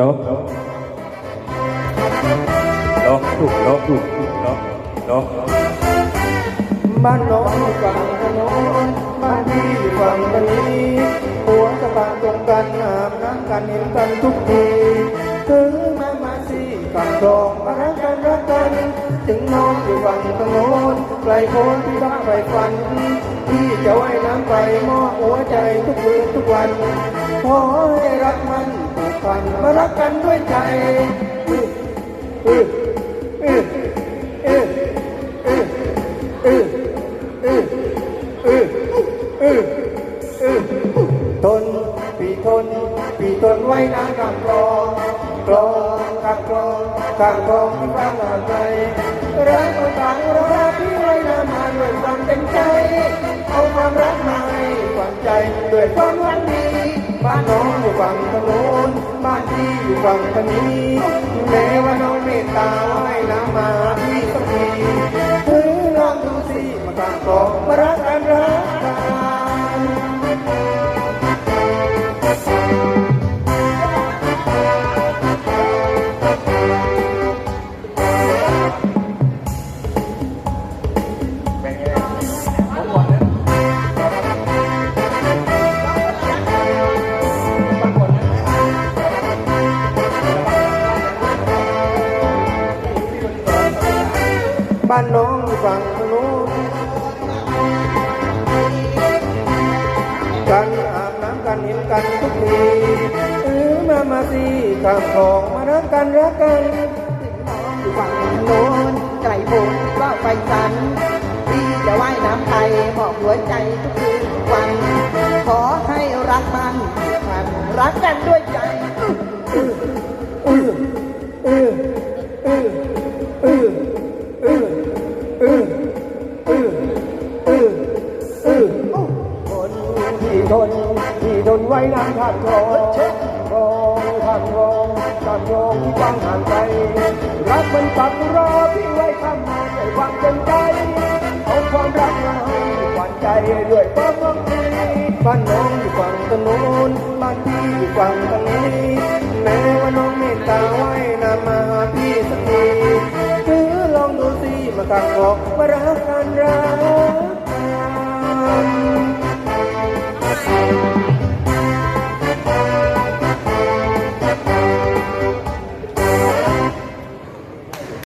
ลบลบถูกลบถูกลบลบบ้านน้องอยู่ฝั่งถนนบ้านพี่อยู่ฝั่งตะนี้หัวสะพานตรงกันอาบน้ำกันเห็นกันทุกทีถึงแม่มาสิกันครองมารักกันรักกัน ถึงน้องอยู่ฝั่งถนนไกลโพ้นที่บ้านไฟฝันพี่จะว่ายน้ำไปมอบหัวใจทุกคืนทุกวันขอให้รักมัน กันมารักกันด้วยใจอืออืออืออืออืออืออืออืออือทนปีทนปีทนไว้นานกำกรอกรองกำกรองกำกรองที่ฟังอ่านใจรักคนต่างรักที่ไว้นานมาด้วยความเต็มใจ เอาความรักมาให้ฝันใจด้วยความหวังดีบ้านน้องอยู่ฝั่งถนน di pangkani น้องอยู่ฝั่งถนนกันอาบน้ำกันเห็นกันทุกทีเออมามาสิข้ามของมารักกันรักกันอยู่ฝั่งโน้นไกลโพ้นก็ไฟฝันพี่จะว่ายน้ำไปมอบหัวใจทุกคืนทุกวัน ขอให้รักมันผูกพันรักกันด้วยใจอืออืออืออืออ ที่ทนที่ทนไว้นานผ่านคลองคลองผ่านคลองผ่านคลองที่กว้างห่างไกลรักมันปักรอพี่ไว้ข้ามมาด้วยความเต็มใจเอาความรักมาให้หวานใจด้วยความรักดีบ้านน้องอยู่ฝั่งถนนบ้านพี่อยู่ฝั่งทางนี้แม้ว่าน้องเมตตาไว้นำมาหาพี่สักทีคือลองดูสิมากังบอกมารักกันรักกัน